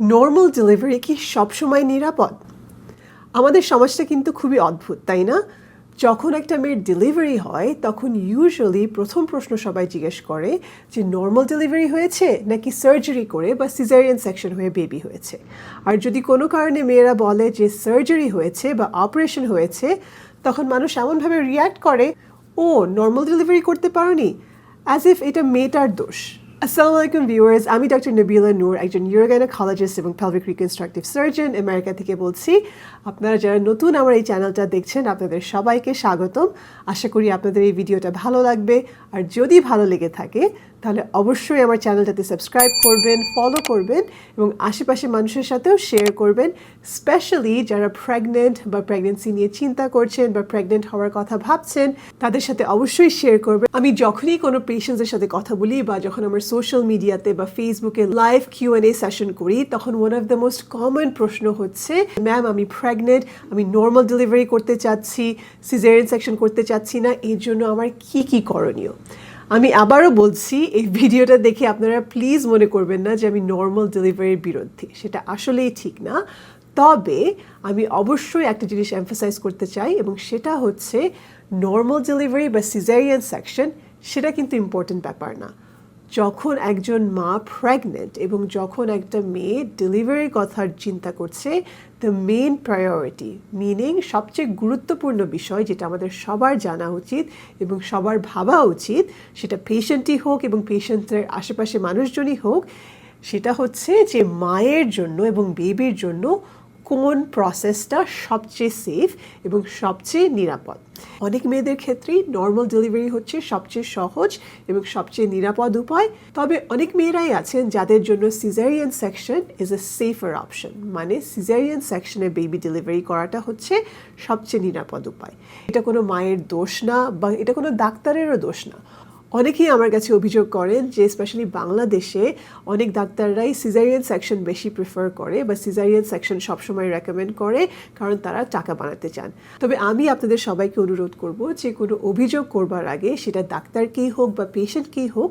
Normal delivery কি সবসময় নিরাপদ? আমাদের সমাজটা কিন্তু খুবই অদ্ভুত, তাই না? যখন একটা মেয়ের ডেলিভারি হয়, তখন ইউজুয়ালি প্রথম প্রশ্ন সবাই জিজ্ঞেস করে যে নর্মাল ডেলিভারি হয়েছে নাকি সার্জারি করে বা সিজারিয়ান সেকশন হয়ে বেবি হয়েছে? আর যদি কোনো কারণে মেয়েরা বলে যে সার্জারি হয়েছে বা অপারেশন হয়েছে, তখন মানুষ এমনভাবে রিয়্যাক্ট করে, ও নর্মাল ডেলিভারি করতে পারোনি? অ্যাজ ইফ এটা মেয়েটার দোষ। আসসালামু আলাইকুম ভিউয়ার্স আমি ডক্টর নবিলা নূর একজন ইউরোগাইনোকোলজিস্ট এবং পেলভিক রিকনস্ট্রাকটিভ সার্জন আমেরিকা থেকে বলছি। আপনারা যারা নতুন আমার এই চ্যানেলটা দেখছেন, আপনাদের সবাইকে স্বাগতম। আশা করি আপনাদের এই ভিডিওটা ভালো লাগবে। আর যদি ভালো লেগে থাকে তাহলে অবশ্যই আমার চ্যানেলটাতে সাবস্ক্রাইব করবেন ফলো করবেন এবং আশেপাশে মানুষের সাথেও শেয়ার করবেন স্পেশালি যারা প্রেগনেন্ট বা প্রেগনেন্সি নিয়ে চিন্তা করছেন বা প্রেগনেন্ট হওয়ার কথা ভাবছেন, তাদের সাথে অবশ্যই শেয়ার করবেন। আমি যখনই কোনো পেশেন্টসের সাথে কথা বলি বা যখন আমার সোশ্যাল মিডিয়াতে বা ফেসবুকে live Q N A session করি, তখন one of the most common প্রশ্ন হচ্ছে ম্যাম আমি প্রেগনেন্ট আমি নর্মাল ডেলিভারি করতে চাচ্ছি সিজারিয়ান সেকশন করতে চাচ্ছি না, এর জন্য আমার কি কি করণীয়? আমি আবারও বলছি, এই ভিডিওটা দেখে আপনারা প্লিজ মনে করবেন না যে আমি নর্মাল ডেলিভারির বিরুদ্ধে। সেটা আসলেই ঠিক না। তবে আমি অবশ্যই একটা জিনিস এমফাসাইজ করতে চাই এবং সেটা হচ্ছে নর্মাল ডেলিভারি বা সিজারিয়ান সেকশন সেটা কিন্তু ইম্পর্টেন্ট ব্যাপার না। যখন একজন মা প্রেগনেন্ট এবং যখন একটা মেয়ে ডেলিভারির কথার চিন্তা করছে দ্য মেন প্রায়োরিটি মিনিং সবচেয়ে গুরুত্বপূর্ণ বিষয় যেটা আমাদের সবার জানা উচিত এবং সবার ভাবা উচিত, সেটা পেশেন্টই হোক এবং পেশেন্টের আশেপাশে মানুষজনই হোক, সেটা হচ্ছে যে মায়ের জন্য এবং বেবির জন্য কোন প্রসেসটা সবচেয়ে সেফ এবং সবচেয়ে নিরাপদ। অনেক মেয়েদের ক্ষেত্রেই নর্মাল ডেলিভারি হচ্ছে সবচেয়ে সহজ এবং সবচেয়ে নিরাপদ উপায়। তবে অনেক মেয়েরাই আছেন যাদের জন্য caesarean section is a safer option মানে সিজারিয়ান সেকশনে বেবি ডেলিভারি করাটা হচ্ছে সবচেয়ে নিরাপদ উপায়। এটা কোনো মায়ের দোষ না বা এটা কোনো ডাক্তারেরও দোষ না। অনেকেই আমার কাছে অভিযোগ করেন যে স্পেশালি বাংলাদেশে অনেক ডাক্তাররাই সিজারিয়ান সেকশন বেশি প্রিফার করে বা সিজারিয়ান সেকশন সবসময় রেকমেন্ড করে কারণ তারা টাকা বানাতে চান। তবে আমি আপনাদের সবাইকে অনুরোধ করব যে কোনো অভিযোগ করবার আগে সেটা ডাক্তারকেই হোক বা পেশেন্টকেই হোক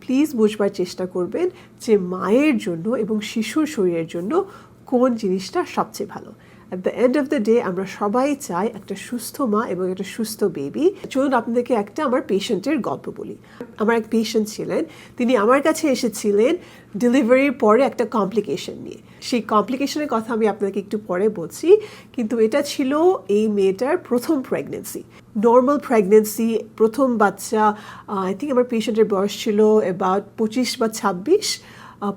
প্লিজ বুঝবার চেষ্টা করবেন যে মায়ের জন্য এবং শিশুর শরীরের জন্য কোন জিনিসটা সবচেয়ে ভালো। At the end of the day আমরা সবাই চাই একটা সুস্থ মা এবং একটা সুস্থ বেবি চলুন আপনাদেরকে একটা আমার পেশেন্টের গল্প বলি। আমার এক পেশেন্ট ছিলেন, তিনি আমার কাছে এসেছিলেন ডেলিভারির পরে একটা কমপ্লিকেশন নিয়ে। সেই কমপ্লিকেশনের কথা আমি আপনাকে একটু পরে বলছি, কিন্তু এটা ছিল এই মেয়েটার প্রথম প্রেগনেন্সি নর্মাল প্রেগনেন্সি প্রথম বাচ্চা আই থিঙ্ক আমার পেশেন্টের বয়স ছিল অ্যাবাউট পঁচিশ বা ছাব্বিশ।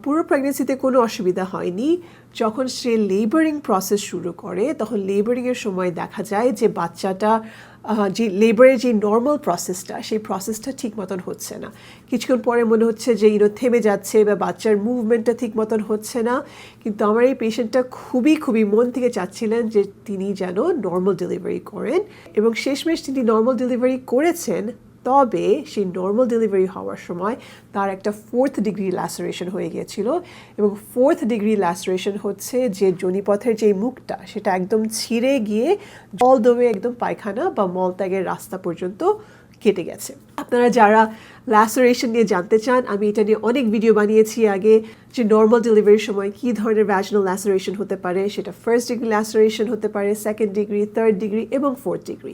পুরো প্রেগনেন্সিতে কোনো অসুবিধা হয়নি। যখন সে লেবারিং প্রসেস শুরু করে, তখন লেবারিংয়ের সময় দেখা যায় যে বাচ্চাটা যে লেবারের যে নর্মাল প্রসেসটা সেই প্রসেসটা ঠিক মতন হচ্ছে না। কিছুক্ষণ পরে মনে হচ্ছে যে ইনো থেমে যাচ্ছে বা বাচ্চার মুভমেন্টটা ঠিক মতন হচ্ছে না। কিন্তু আমার এই পেশেন্টটা খুবই খুবই মন থেকে চাচ্ছিলেন যে তিনি যেন নর্মাল ডেলিভারি করেন এবং শেষমেশ তিনি নর্মাল ডেলিভারি করেছেন তবে সেই নর্মাল ডেলিভারি হওয়ার সময় তার একটা ফোর্থ ডিগ্রি ল্যাসারেশন হয়ে গিয়েছিল এবং ফোর্থ ডিগ্রি ল্যাসারেশন হচ্ছে যে জনিপথের যে মুখটা, সেটা একদম ছিঁড়ে গিয়ে জল দমে একদম পায়খানা বা মলত্যাগের রাস্তা পর্যন্ত কেটে গেছে। আপনারা যারা ল্যাসারেশন নিয়ে জানতে চান, আমি এটা নিয়ে অনেক ভিডিও বানিয়েছি আগে, যে নর্মাল ডেলিভারির সময় কী ধরনের ভ্যাজনাল ল্যাসারেশন হতে পারে, সেটা ফার্স্ট ডিগ্রি ল্যাসারেশন হতে পারে সেকেন্ড ডিগ্রি থার্ড ডিগ্রি এবং fourth degree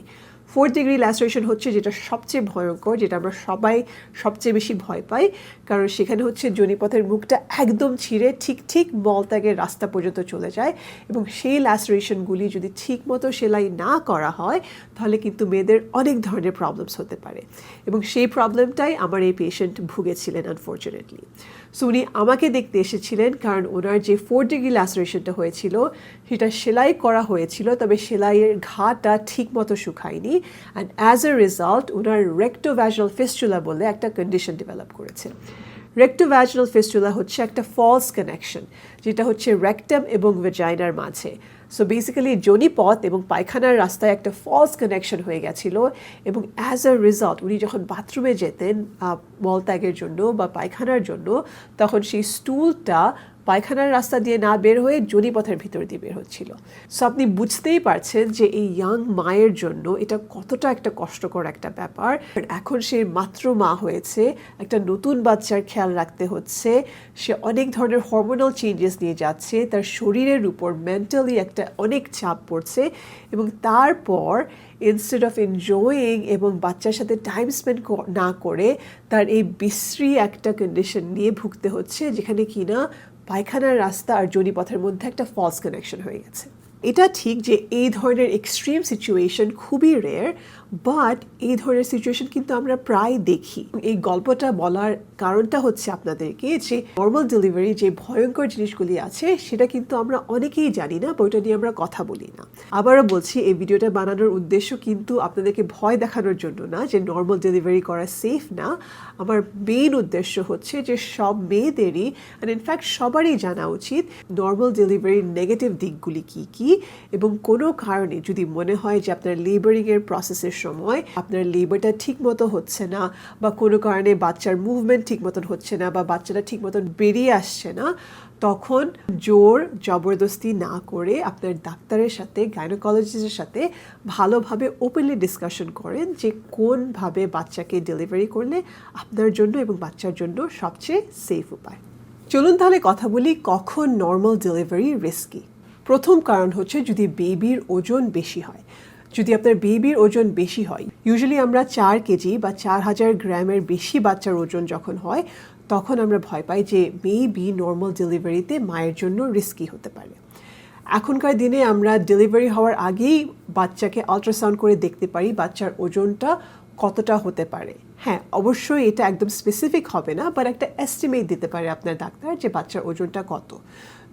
fourth degree laceration হচ্ছে যেটা সবচেয়ে ভয়ঙ্কর, যেটা আমরা সবাই সবচেয়ে বেশি ভয় পাই। কারণ সেখানে হচ্ছে জনিপথের মুখটা একদম ছিঁড়ে ঠিক ঠিক মলত্যাগের রাস্তা পর্যন্ত চলে যায় এবং সেই ল্যাসারেশনগুলি যদি ঠিকমতো সেলাই না করা হয়, তাহলে কিন্তু মেয়েদের অনেক ধরনের প্রবলেমস হতে পারে। এবং সেই প্রবলেমটাই আমার এই পেশেন্ট ভুগেছিলেন আনফর্চুনেটলি সো উনি আমাকে দেখতে এসেছিলেন কারণ ওনার যে ফোর ডিগ্রি ল্যাসারেশনটা হয়েছিল, সেটা সেলাই করা হয়েছিল, তবে সেলাইয়ের ঘাটা ঠিক মতো শুকায়নি অ্যান্ড অ্যাজ এ রেজাল্ট ওনার রেক্টোভ্যাজনাল ফেস্টুলা বলে একটা কন্ডিশন ডেভেলপ করেছে। রেক্টোভ্যাজনাল ফেস্টুলা হচ্ছে একটা ফলস কানেকশন যেটা হচ্ছে রেক্টাম এবং ভেজাইনার মাঝে। সো বেসিক্যালি জনিপথ এবং পায়খানার রাস্তায় একটা ফলস কানেকশন হয়ে গেছিল এবং অ্যাজ আ রেজাল্ট উনি যখন বাথরুমে যেতেন মলত্যাগের জন্য বা পায়খানার জন্য, তখন সেই স্টুলটা পায়খানার রাস্তা দিয়ে না বের হয়ে জনিপথের ভিতর দিয়ে বের হচ্ছিল। সো আপনি বুঝতেই পারছেন যে এই ইয়াং মায়ের জন্য এটা কতটা একটা কষ্টকর একটা ব্যাপার। এখন সে মাত্র মা হয়েছে, একটা নতুন বাচ্চার খেয়াল রাখতে হচ্ছে। সে অনেক ধরনের হরমোনাল চেঞ্জেস নিয়ে যাচ্ছে, তার শরীরের উপর মেন্টালি একটা অনেক চাপ পড়ছে এবং তারপর ইনস্টেড অফ এনজয়িং এবং বাচ্চার সাথে টাইম স্পেন্ড না করে, তার এই বিশ্রী একটা কন্ডিশন নিয়ে ভুগতে হচ্ছে, যেখানে কিনা পায়খানার রাস্তা আর জরিপথের মধ্যে একটা ফলস কানেকশন হয়ে গেছে। এটা ঠিক যে এই ধরনের এক্সট্রিম সিচুয়েশন খুবই রেয়ার বাট এই ধরনের সিচুয়েশন কিন্তু আমরা প্রায় দেখি। এই গল্পটা বলার কারণটা হচ্ছে আপনাদেরকে যে নর্মাল ডেলিভারি যে ভয়ঙ্কর জিনিসগুলি আছে, সেটা কিন্তু আমরা অনেকেই জানি না বইটা নিয়ে আমরা কথা বলি না। আবারও বলছি, এই ভিডিওটা বানানোর উদ্দেশ্য কিন্তু আপনাদেরকে ভয় দেখানোর জন্য না, যে নর্মাল ডেলিভারি করা সেফ না। আমার মেইন উদ্দেশ্য হচ্ছে যে সব মেয়েদেরই অ্যান্ড ইনফ্যাক্ট সবারই জানা উচিত নর্মাল ডেলিভারির নেগেটিভ দিকগুলি কী কী এবং কোনো কারণে যদি মনে হয় যে আপনার লেবারিংয়ের প্রসেসের সময় আপনার লেবারটা ঠিক মতো হচ্ছে না বা কোনো কারণে বাচ্চার মুভমেন্ট ঠিক মতন হচ্ছে না বা বাচ্চাটা ঠিক মতন বেরিয়ে আসছে না, তখন জোর জবরদস্তি না করে আপনার ডাক্তারের সাথে গাইনোকোলজিস্টের সাথে ভালোভাবে ওপেনলি ডিসকাশন করেন যে কোনভাবে বাচ্চাকে ডেলিভারি করলে আপনার জন্য এবং বাচ্চার জন্য সবচেয়ে সেফ উপায়। চলুন তাহলে কথা বলি কখন নর্মাল ডেলিভারি রিস্কি প্রথম কারণ হচ্ছে যদি বেবির ওজন বেশি হয়। যদি আপনার বেবির ওজন বেশি হয় ইউজুয়ালি আমরা চার কেজি বা চার হাজার গ্রামের বেশি বাচ্চার ওজন যখন হয়, তখন আমরা ভয় পাই যে বেবি নর্মাল ডেলিভারিতে মায়ের জন্য রিস্কি হতে পারে। এখনকার দিনে আমরা ডেলিভারি হওয়ার আগেই বাচ্চাকে আলট্রাসাউন্ড করে দেখতে পারি বাচ্চার ওজনটা কতটা হতে পারে। হ্যাঁ অবশ্যই এটা একদম স্পেসিফিক হবে না বাট একটা এস্টিমেট দিতে পারে আপনার ডাক্তার যে বাচ্চার ওজনটা কত।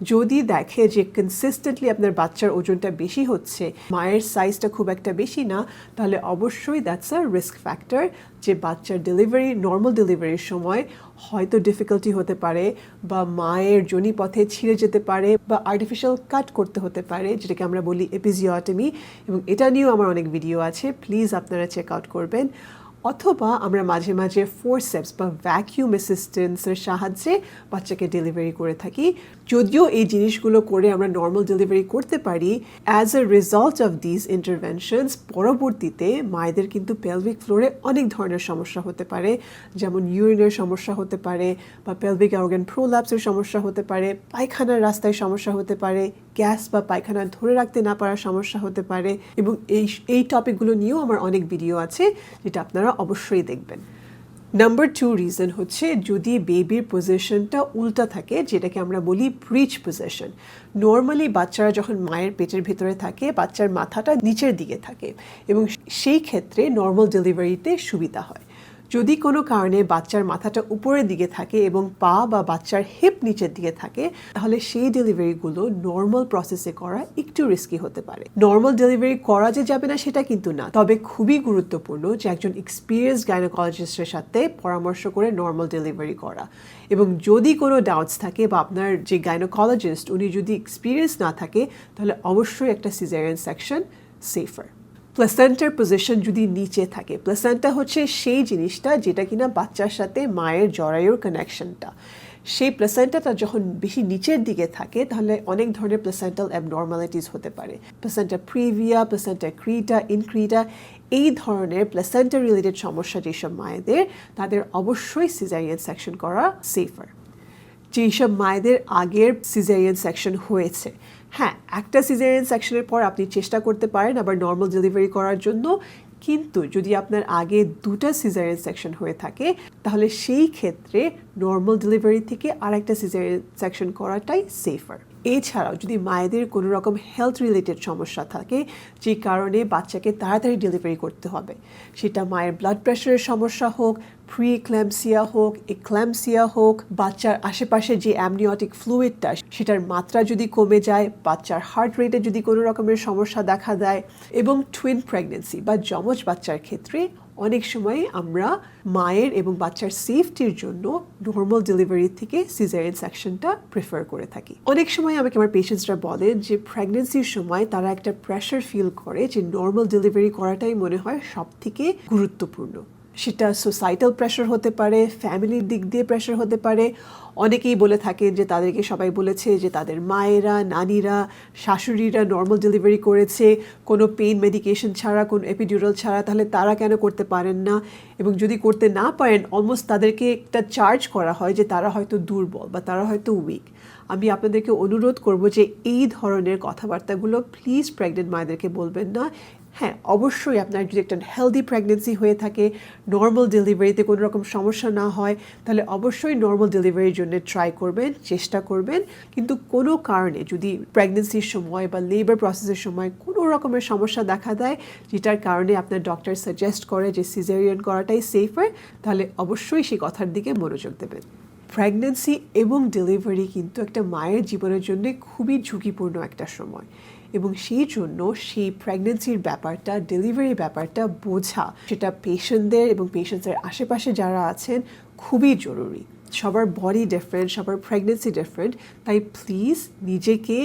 যদি দেখে যে কনসিস্টেন্টলি আপনার বাচ্চার ওজনটা বেশি হচ্ছে, মায়ের সাইজটা খুব একটা বেশি না, তাহলে অবশ্যই দ্যাটস আ রিস্ক ফ্যাক্টর যে বাচ্চার ডেলিভারি নর্মাল ডেলিভারির সময় হয়তো ডিফিকাল্টি হতে পারে বা মায়ের জনি পথে ছিঁড়ে যেতে পারে বা আর্টিফিশিয়াল কাট করতে হতে পারে, যেটাকে আমরা বলি এপিজিওটমি এবং এটা নিয়েও আমার অনেক ভিডিও আছে প্লিজ আপনারা চেক আউট করবেন। অথবা আমরা মাঝে মাঝে ফোরসেপস বা ভ্যাকিউম অ্যাসিস্ট্যান্সের সাহায্যে বাচ্চাকে ডেলিভারি করে থাকি। যদিও এই জিনিসগুলো করে আমরা নর্মাল ডেলিভারি করতে পারি as a result of this interventions পরবর্তীতে মায়েদের কিন্তু পেলভিক ফ্লোরে অনেক ধরনের সমস্যা হতে পারে, যেমন ইউরিনের সমস্যা হতে পারে বা পেলভিক অর্গান প্রোল্যাপসের সমস্যা হতে পারে, পায়খানার রাস্তায় সমস্যা হতে পারে গ্যাস বা পায়খানা ধরে রাখতে না পারার সমস্যা হতে পারে এবং এই এই টপিকগুলো নিয়েও আমার অনেক ভিডিও আছে, যেটা আপনারা অবশ্যই দেখবেন। নাম্বার টু রিজন হচ্ছে যদি বেবির পজিশনটা উল্টা থাকে, যেটাকে আমরা বলি ব্রিচ পজিশন নর্মালি বাচ্চারা যখন মায়ের পেটের ভিতরে থাকে, বাচ্চার মাথাটা নিচের দিকে থাকে এবং সেই ক্ষেত্রে নর্মাল ডেলিভারিতে সুবিধা হয়। যদি কোনো কারণে বাচ্চার মাথাটা উপরের দিকে থাকে এবং পা বা বাচ্চার হিপ নিচের দিকে থাকে, তাহলে সেই ডেলিভারিগুলো নর্মাল প্রসেসে করা একটু রিস্কি হতে পারে। নর্মাল ডেলিভারি করা যে যাবে না সেটা কিন্তু না। তবে খুবই গুরুত্বপূর্ণ যে একজন এক্সপিরিয়েন্স গাইনোকোলজিস্টের সাথে পরামর্শ করে নর্মাল ডেলিভারি করা। এবং যদি কোনো ডাউটস থাকে বা আপনার যে গাইনোকোলজিস্ট উনি যদি এক্সপিরিয়েন্স না থাকে, তাহলে অবশ্যই একটা সিজারিয়ান সেকশন সেফার প্লেসেন্টার পজিশন যদি নিচে থাকে প্লেসেন্টা হচ্ছে সেই জিনিসটা যেটা কিনা বাচ্চার সাথে মায়ের জরায়ুর কানেকশনটা সেই প্লেসেন্টাটা যখন বেশি নিচের দিকে থাকে, তাহলে অনেক ধরনের প্লেসেন্টাল অ্যাবনর্মালিটিস হতে পারে। Placenta previa placenta accreta increta এই ধরনের প্লেসেন্টা রিলেটেড সমস্যা যেসব মায়েদের, তাদের অবশ্যই সিজারিয়ান সেকশন করা সেফার যেসব মায়েদের আগের সিজারিয়ান সেকশন হয়েছে। হ্যাঁ একটা সিজারিয়ান সেকশনের পর আপনি চেষ্টা করতে পারেন আবার নর্মাল ডেলিভারি করার জন্য। কিন্তু যদি আপনার আগে দুটা সিজারিয়ান সেকশন হয়ে থাকে, তাহলে সেই ক্ষেত্রে নর্মাল ডেলিভারি থেকে আর একটা সিজারিয়ান সেকশন করাটাই সেফার এছাড়াও যদি মায়েদের কোনো রকম হেলথ রিলেটেড সমস্যা থাকে, যে কারণে বাচ্চাকে তাড়াতাড়ি ডেলিভারি করতে হবে। সেটা মায়ের ব্লাড প্রেশারের সমস্যা হোক প্রি ক্ল্যামসিয়া হোক এক্ল্যামসিয়া হোক, বাচ্চার আশেপাশে যে অ্যামনিওটিক ফ্লুইডটা সেটার মাত্রা যদি কমে যায়, বাচ্চার হার্ট রেটে যদি কোনো রকমের সমস্যা দেখা দেয়, এবং টুইন প্রেগনেন্সি বা যমজ বাচ্চার ক্ষেত্রে অনেক সময় আমরা মায়ের এবং বাচ্চার সেফটির জন্য নর্মাল ডেলিভারি থেকে সিজারিয়ান সেকশনটা প্রেফার করে থাকি। অনেক সময় আমাকে আমার পেশেন্টসরা বলেন যে প্রেগনেন্সির সময় তারা একটা প্রেশার ফিল করে যে নর্মাল ডেলিভারি করাটাই মনে হয় সব থেকে গুরুত্বপূর্ণ। সেটা সোসাইটাল প্রেশার হতে পারে ফ্যামিলির দিক দিয়ে প্রেশার হতে পারে। অনেকেই বলে থাকেন যে তাদেরকে সবাই বলেছে যে তাদের মায়েরা, নানিরা, শাশুড়িরা নর্মাল ডেলিভারি করেছে, কোনো পেইন মেডিকেশন ছাড়া, কোনো এপিডিউরাল ছাড়া, তাহলে তারা কেন করতে পারেন না? এবং যদি করতে না পারেন অলমোস্ট তাদেরকে একটা চার্জ করা হয় যে তারা হয়তো দুর্বল বা তারা হয়তো উইক আমি আপনাদেরকে অনুরোধ করব যে এই ধরনের কথাবার্তাগুলো প্লিজ প্রেগনেন্ট মায়েদেরকে বলবেন না। হ্যাঁ অবশ্যই আপনার যদি একটা হেলদি প্রেগনেন্সি হয়ে থাকে নর্মাল ডেলিভারিতে কোনো রকম সমস্যা না হয়, তাহলে অবশ্যই নর্মাল ডেলিভারির জন্য ট্রাই করবেন, চেষ্টা করবেন। কিন্তু কোনো কারণে যদি প্রেগনেন্সির সময় বা লেবার প্রসেসের সময় কোনো রকমের সমস্যা দেখা দেয়, যেটার কারণে আপনার ডক্টর সাজেস্ট করে যে সিজারিয়ান করাটাই সেফার তাহলে অবশ্যই সেই কথার দিকে মনোযোগ দেবেন। প্রেগনেন্সি এবং ডেলিভারি কিন্তু একটা মায়ের জীবনের জন্য খুবই ঝুঁকিপূর্ণ একটা সময়। এবং সেই জন্য সেই প্রেগনেন্সির ব্যাপারটা ডেলিভারির ব্যাপারটা বোঝা, সেটা পেশেন্টদের এবং পেশেন্টসের আশেপাশে যারা আছেন খুবই জরুরি। সবার বডি ডিফারেন্ট সবার প্রেগনেন্সি ডিফারেন্ট তাই প্লিজ নিজেকে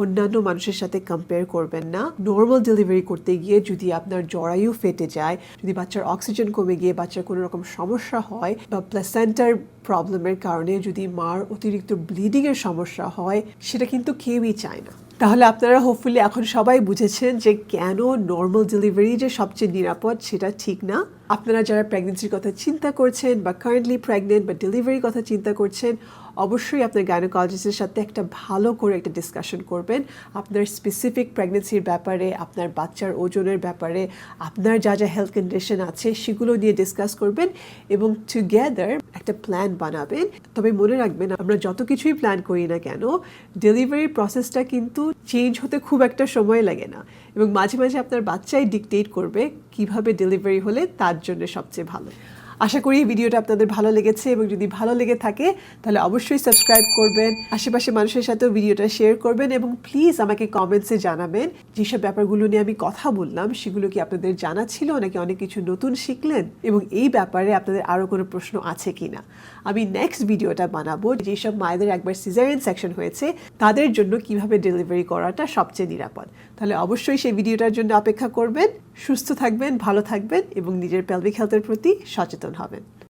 অন্যান্য মানুষের সাথে কম্পেয়ার করবেন না। নর্মাল ডেলিভারি করতে গিয়ে যদি আপনার জরায়ু ফেটে যায়, যদি বাচ্চার অক্সিজেন কমে গিয়ে বাচ্চার কোনো রকম সমস্যা হয় বা প্লেসেন্টার প্রবলেমের কারণে যদি মার অতিরিক্ত ব্লিডিংয়ের সমস্যা হয়, সেটা কিন্তু কেউই চায় না। তাহলে আপনারা হোপফুলি এখন সবাই বুঝেছেন যে কেন নর্মাল ডেলিভারি যে সবচেয়ে নিরাপদ সেটা ঠিক না। আপনারা যারা প্রেগনেন্সির কথা চিন্তা করছেন বা কারেন্টলি প্রেগনেন্ট বা ডেলিভারির কথা চিন্তা করছেন অবশ্যই আপনার গাইনোকলজিস্টের সাথে একটা ভালো করে একটা ডিসকাশন করবেন। আপনার স্পেসিফিক প্রেগনেন্সির ব্যাপারে, আপনার বাচ্চার ওজনের ব্যাপারে, আপনার যা যা হেলথ কন্ডিশন আছে, সেগুলো নিয়ে ডিসকাস করবেন এবং টুগেদার একটা প্ল্যান বানাবেন। তবে মনে রাখবেন, আমরা যত কিছুই প্ল্যান করি না কেন ডেলিভারির প্রসেসটা কিন্তু চেঞ্জ হতে খুব একটা সময় লাগে না। এবং মাঝে মাঝে আপনার বাচ্চাই ডিকটেট করবে কীভাবে ডেলিভারি হলে তার জন্য সবচেয়ে ভালো। আশা করি এই ভিডিওটা আপনাদের ভালো লেগেছে এবং যদি ভালো লেগে থাকে, তাহলে অবশ্যই সাবস্ক্রাইব করবেন, আশেপাশে মানুষের সাথেও ভিডিওটা শেয়ার করবেন এবং প্লিজ আমাকে কমেন্টসে জানাবেন যেসব ব্যাপারগুলো নিয়ে আমি কথা বললাম, সেগুলো কি আপনাদের জানা ছিল? নাকি অনেক কিছু নতুন শিখলেন? এবং এই ব্যাপারে আপনাদের আরও কোনো প্রশ্ন আছে কি না আমি নেক্সট ভিডিওটা বানাবো যেসব মায়েদের একবার সিজারিয়ান সেকশন হয়েছে, তাদের জন্য কীভাবে ডেলিভারি করাটা সবচেয়ে নিরাপদ। তাহলে অবশ্যই সেই ভিডিওটার জন্য অপেক্ষা করবেন। সুস্থ থাকবেন ভালো থাকবেন এবং নিজের পেলভিক হেলথের প্রতি সচেতন হবেন।